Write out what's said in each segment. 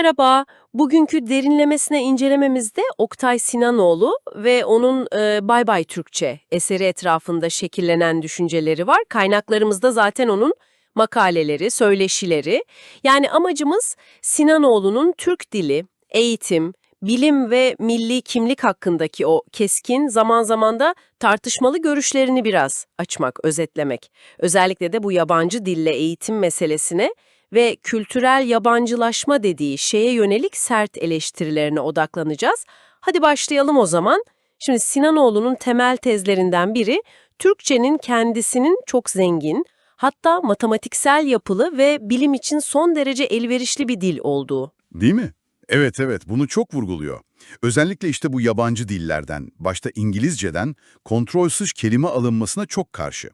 Merhaba, bugünkü derinlemesine incelememizde Oktay Sinanoğlu ve onun e, Bay Bay Türkçe eseri etrafında şekillenen düşünceleri var. Kaynaklarımızda zaten onun makaleleri, söyleşileri. Yani amacımız Sinanoğlu'nun Türk dili, eğitim, bilim ve milli kimlik hakkındaki o keskin, zaman zaman da tartışmalı görüşlerini biraz açmak, özetlemek. Özellikle de bu yabancı dille eğitim meselesine ve kültürel yabancılaşma dediği şeye yönelik sert eleştirilerine odaklanacağız. Hadi başlayalım o zaman. Şimdi Sinanoğlu'nun temel tezlerinden biri Türkçenin kendisinin çok zengin, hatta matematiksel yapılı ve bilim için son derece elverişli bir dil olduğu. Değil mi? Evet evet bunu çok vurguluyor. Özellikle işte bu yabancı dillerden, başta İngilizceden kontrolsüz kelime alınmasına çok karşı.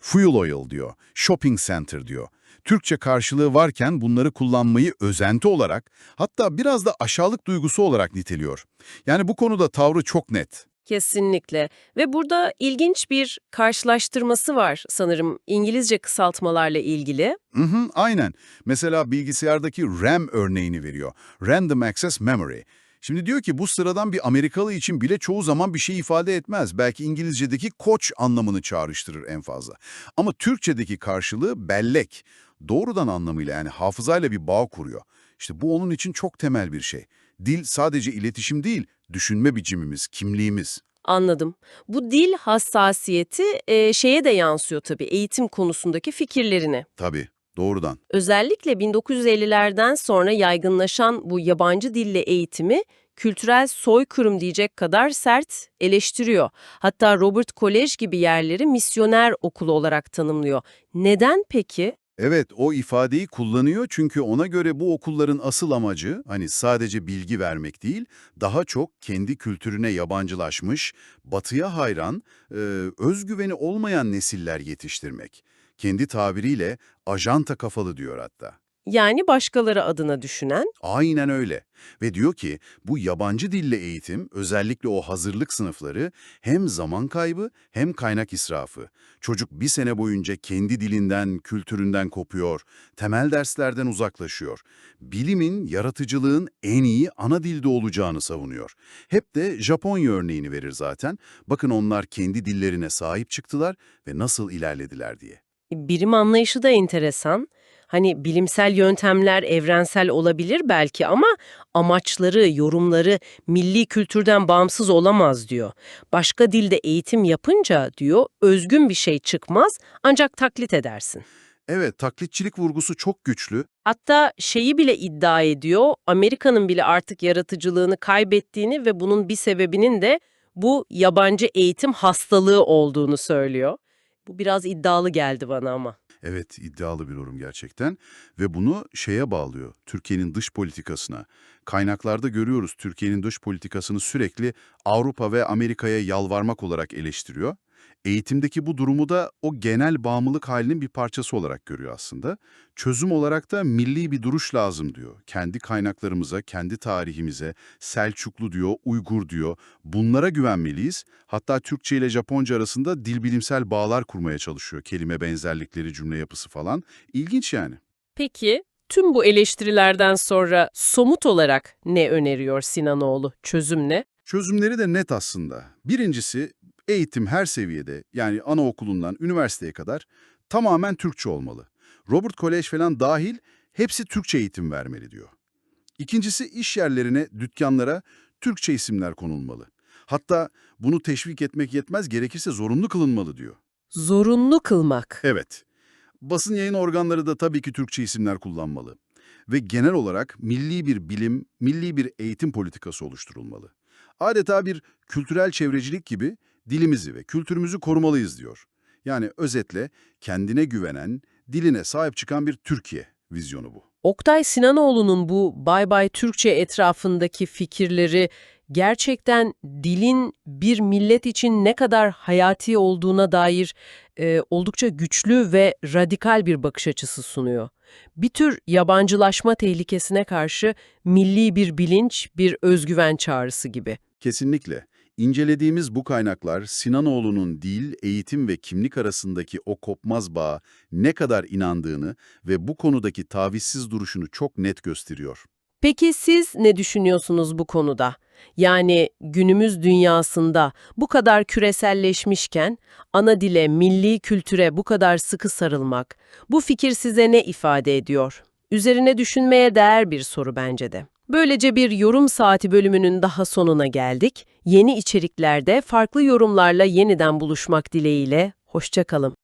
Fuel oil diyor, shopping center diyor. Türkçe karşılığı varken bunları kullanmayı özenti olarak, hatta biraz da aşağılık duygusu olarak niteliyor. Yani bu konuda tavrı çok net. Kesinlikle. Ve burada ilginç bir karşılaştırması var sanırım İngilizce kısaltmalarla ilgili. Hı hı, aynen. Mesela bilgisayardaki RAM örneğini veriyor. Random Access Memory. Şimdi diyor ki bu sıradan bir Amerikalı için bile çoğu zaman bir şey ifade etmez. Belki İngilizce'deki koç anlamını çağrıştırır en fazla. Ama Türkçedeki karşılığı bellek. Doğrudan anlamıyla yani hafızayla bir bağ kuruyor. İşte bu onun için çok temel bir şey. Dil sadece iletişim değil, düşünme biçimimiz, kimliğimiz. Anladım. Bu dil hassasiyeti e, şeye de yansıyor tabii eğitim konusundaki fikirlerine. Tabii, doğrudan. Özellikle 1950'lerden sonra yaygınlaşan bu yabancı dille eğitimi kültürel soykırım diyecek kadar sert eleştiriyor. Hatta Robert College gibi yerleri misyoner okulu olarak tanımlıyor. Neden peki? Evet, o ifadeyi kullanıyor çünkü ona göre bu okulların asıl amacı hani sadece bilgi vermek değil, daha çok kendi kültürüne yabancılaşmış, batıya hayran, e, özgüveni olmayan nesiller yetiştirmek. Kendi tabiriyle ajanta kafalı diyor hatta. Yani başkaları adına düşünen Aynen öyle. Ve diyor ki bu yabancı dille eğitim, özellikle o hazırlık sınıfları hem zaman kaybı hem kaynak israfı. Çocuk bir sene boyunca kendi dilinden, kültüründen kopuyor, temel derslerden uzaklaşıyor. Bilimin, yaratıcılığın en iyi ana dilde olacağını savunuyor. Hep de Japonya örneğini verir zaten. Bakın onlar kendi dillerine sahip çıktılar ve nasıl ilerlediler diye. birim anlayışı da enteresan. Hani bilimsel yöntemler evrensel olabilir belki ama amaçları, yorumları milli kültürden bağımsız olamaz diyor. Başka dilde eğitim yapınca diyor özgün bir şey çıkmaz ancak taklit edersin. Evet, taklitçilik vurgusu çok güçlü. Hatta şeyi bile iddia ediyor, Amerika'nın bile artık yaratıcılığını kaybettiğini ve bunun bir sebebinin de bu yabancı eğitim hastalığı olduğunu söylüyor. Bu biraz iddialı geldi bana ama. Evet, iddialı bir yorum gerçekten ve bunu şeye bağlıyor, Türkiye'nin dış politikasına. Kaynaklarda görüyoruz Türkiye'nin dış politikasını sürekli Avrupa ve Amerika'ya yalvarmak olarak eleştiriyor. Eğitimdeki bu durumu da o genel bağımlılık halinin bir parçası olarak görüyor aslında. Çözüm olarak da milli bir duruş lazım diyor. Kendi kaynaklarımıza, kendi tarihimize, Selçuklu diyor, Uygur diyor. Bunlara güvenmeliyiz. Hatta Türkçe ile Japonca arasında dil bilimsel bağlar kurmaya çalışıyor. Kelime benzerlikleri, cümle yapısı falan. İlginç yani. Peki tüm bu eleştirilerden sonra somut olarak ne öneriyor Sinanoğlu? Çözüm ne? Çözümleri de net aslında. Birincisi eğitim her seviyede yani anaokulundan üniversiteye kadar tamamen Türkçe olmalı. Robert College falan dahil hepsi Türkçe eğitim vermeli diyor. İkincisi iş yerlerine, dükkanlara Türkçe isimler konulmalı. Hatta bunu teşvik etmek yetmez gerekirse zorunlu kılınmalı diyor. Zorunlu kılmak. Evet. Basın yayın organları da tabii ki Türkçe isimler kullanmalı. Ve genel olarak milli bir bilim, milli bir eğitim politikası oluşturulmalı. Adeta bir kültürel çevrecilik gibi dilimizi ve kültürümüzü korumalıyız diyor. Yani özetle kendine güvenen, diline sahip çıkan bir Türkiye vizyonu bu. Oktay Sinanoğlu'nun bu Bay Bay Türkçe etrafındaki fikirleri gerçekten dilin bir millet için ne kadar hayati olduğuna dair e, oldukça güçlü ve radikal bir bakış açısı sunuyor. Bir tür yabancılaşma tehlikesine karşı milli bir bilinç, bir özgüven çağrısı gibi. Kesinlikle. İncelediğimiz bu kaynaklar Sinanoğlu'nun dil, eğitim ve kimlik arasındaki o kopmaz bağa ne kadar inandığını ve bu konudaki tavizsiz duruşunu çok net gösteriyor. Peki siz ne düşünüyorsunuz bu konuda? Yani günümüz dünyasında bu kadar küreselleşmişken ana dile, milli kültüre bu kadar sıkı sarılmak, bu fikir size ne ifade ediyor? Üzerine düşünmeye değer bir soru bence de. Böylece bir yorum saati bölümünün daha sonuna geldik. Yeni içeriklerde farklı yorumlarla yeniden buluşmak dileğiyle, hoşça kalın.